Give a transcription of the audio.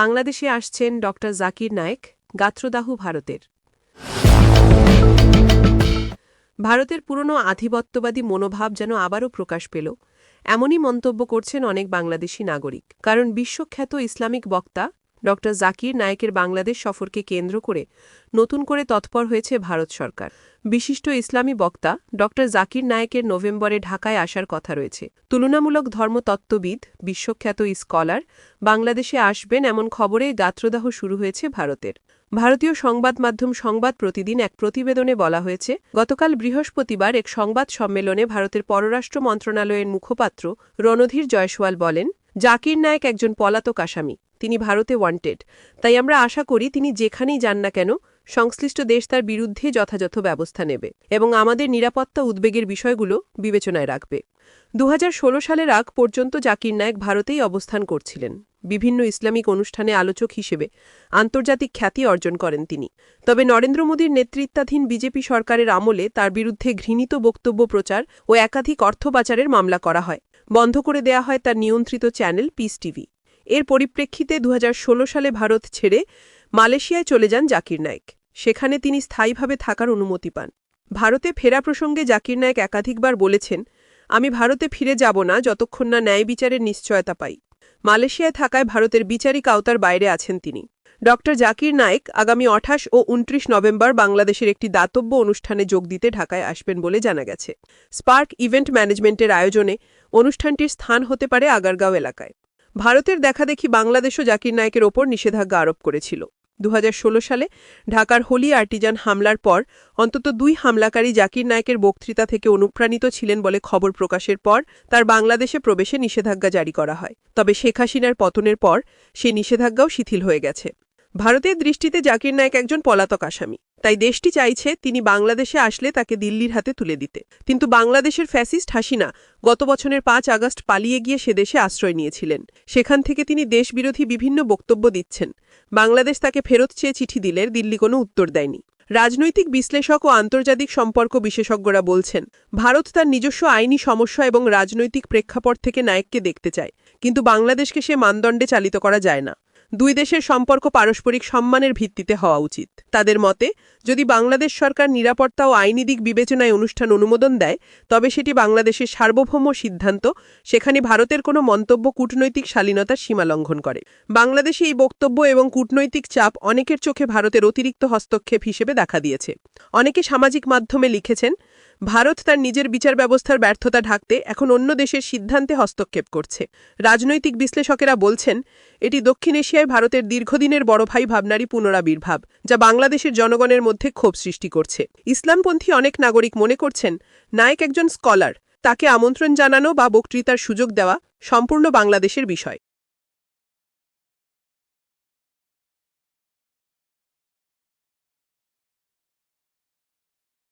বাংলাদেশে আসছেন ড জাকির নায়েক, গাত্রদাহ ভারতের। ভারতের পুরনো আধিপত্যবাদী মনোভাব যেন আবারও প্রকাশ পেল। এমনই মন্তব্য করছেন অনেক বাংলাদেশি নাগরিক। কারণ বিশ্বখ্যাত ইসলামিক বক্তা ড. জাকির নায়েকের বাংলাদেশ সফরকে কেন্দ্র করে নতুন করে তৎপর হয়েছে ভারত সরকার। বিশিষ্ট ইসলামী বক্তা ড. জাকির নায়েকের নভেম্বরে ঢাকায় আসার কথা রয়েছে। তুলনামূলক ধর্মতত্ত্ববিদ, বিশ্বখ্যাত স্কলার, বাংলাদেশে আসবেন এমন খবরে গাত্রদাহ শুরু হয়েছে ভারতের। ভারতীয় সংবাদ মাধ্যম সংবাদ প্রতিদিন এক প্রতিবেদনে বলা হয়েছে, গতকাল বৃহস্পতিবার এক সংবাদ সম্মেলনে ভারতের পররাষ্ট্র মন্ত্রণালয়ের মুখপাত্র রণধীর জয়সওয়াল বলেন, জাকির নায়েক একজন পলাতক আসামি। তিনি ভারতে ওয়ান্টেড তাই আমরা আশা করি তিনি যেখানেই যান না কেন, সংশ্লিষ্ট দেশ তার বিরুদ্ধে যথাযথ ব্যবস্থা নেবে এবং আমাদের নিরাপত্তা উদ্বেগের বিষয়গুলো বিবেচনায় রাখবে। দু হাজার ষোলো সালের আগ পর্যন্ত জাকির নায়েক ভারতেই অবস্থান করছিলেন। বিভিন্ন ইসলামিক অনুষ্ঠানে আলোচক হিসেবে আন্তর্জাতিক খ্যাতি অর্জন করেন তিনি। তবে নরেন্দ্র মোদীর নেতৃত্বাধীন বিজেপি সরকারের আমলে তার বিরুদ্ধে ঘৃণিত বক্তব্য প্রচার ও একাধিক অর্থ পাচারের মামলা করা হয়। বন্ধ করে দেয়া হয় তার নিয়ন্ত্রিত চ্যানেল পিস টিভি। এর পরিপ্রেক্ষিতে দু হাজার ষোলো সালে ভারত ছেড়ে মালয়েশিয়ায় চলে যান জাকির নায়েক। সেখানে তিনি স্থায়ীভাবে থাকার অনুমতি পান। ভারতে ফেরা প্রসঙ্গে জাকির নায়েক একাধিকবার বলেছেন, আমি ভারতে ফিরে যাব না যতক্ষণ না ন্যায় বিচারের নিশ্চয়তা পাই। মালয়েশিয়ায় থাকায় ভারতের বিচারিক আওতার বাইরে আছেন তিনি। ড. জাকির নায়েক আগামী আঠাশ ও উনত্রিশ নভেম্বর বাংলাদেশের একটি দাতব্য অনুষ্ঠানে যোগ দিতে ঢাকায় আসবেন বলে জানা গেছে। স্পার্ক ইভেন্ট ম্যানেজমেন্টের আয়োজনে অনুষ্ঠানটির স্থান হতে পারে আগারগাঁও এলাকায়। ভারতের দেখাদেখি বাংলাদেশও জাকির নায়কের ওপর নিষেধাজ্ঞা আরোপ করেছিল। দু হাজার ষোলো সালে ঢাকার হোলি আর্টিজান হামলার পর অন্তত দুই হামলাকারী জাকির নায়কের বক্তৃতা থেকে অনুপ্রাণিত ছিলেন বলে খবর প্রকাশের পর তার বাংলাদেশে প্রবেশে নিষেধাজ্ঞা জারি করা হয়। তবে শেখ হাসিনার পতনের পর সেই নিষেধাজ্ঞাও শিথিল হয়ে গেছে। ভারতের দৃষ্টিতে জাকির নায়েক একজন পলাতক আসামি। তাই দেশটি চাইছে তিনি বাংলাদেশে আসলে তাকে দিল্লির হাতে তুলে দিতে। কিন্তু বাংলাদেশের ফ্যাসিস্ট হাসিনা গত বছরের পাঁচ আগস্ট পালিয়ে গিয়ে সে দেশে আশ্রয় নিয়েছিলেন। সেখান থেকে তিনি দেশবিরোধী বিভিন্ন বক্তব্য দিচ্ছেন। বাংলাদেশ তাকে ফেরত চেয়ে চিঠি দিলে দিল্লি কোনো উত্তর দেয়নি। রাজনৈতিক বিশ্লেষক ও আন্তর্জাতিক সম্পর্ক বিশেষজ্ঞরা বলছেন, ভারত তার নিজস্ব আইনি সমস্যা এবং রাজনৈতিক প্রেক্ষাপট থেকে নায়ককে দেখতে চায়, কিন্তু বাংলাদেশকে সে মানদণ্ডে চালিত করা যায় না। দুই দেশের সম্পর্ক পারস্পরিক সম্মানের ভিত্তিতে হওয়া উচিত। তাদের মতে, যদি বাংলাদেশ সরকার নিরাপত্তা ও আইনি দিক বিবেচনায় অনুষ্ঠান অনুমোদন দেয়, তবে সেটি বাংলাদেশের সার্বভৌম সিদ্ধান্ত, সেখানে ভারতের কোনো মন্তব্য কূটনৈতিক শালীনতার সীমা লঙ্ঘন করে। বাংলাদেশে এই বক্তব্য এবং কূটনৈতিক চাপ অনেকের চোখে ভারতের অতিরিক্ত হস্তক্ষেপ হিসেবে দেখা দিয়েছে। অনেকে সামাজিক মাধ্যমে লিখেছেন ভারত তার নিজের বিচার ব্যবস্থার ব্যর্থতা ঢাকতে এখন অন্য দেশের সিদ্ধান্তে হস্তক্ষেপ করছে। রাজনৈতিক বিশ্লেষকেরা বলছেন, এটি দক্ষিণ এশিয়ায় ভারতের দীর্ঘদিনের বড় ভাই ভাবনারই পুনরাবির্ভাব, যা বাংলাদেশের জনগণের মধ্যে ক্ষোভ সৃষ্টি করছে। ইসলামপন্থী অনেক নাগরিক মনে করছেন, নায়েক একজন স্কলার, তাকে আমন্ত্রণ জানানো বা বক্তৃতার সুযোগ দেওয়া সম্পূর্ণ বাংলাদেশের বিষয়।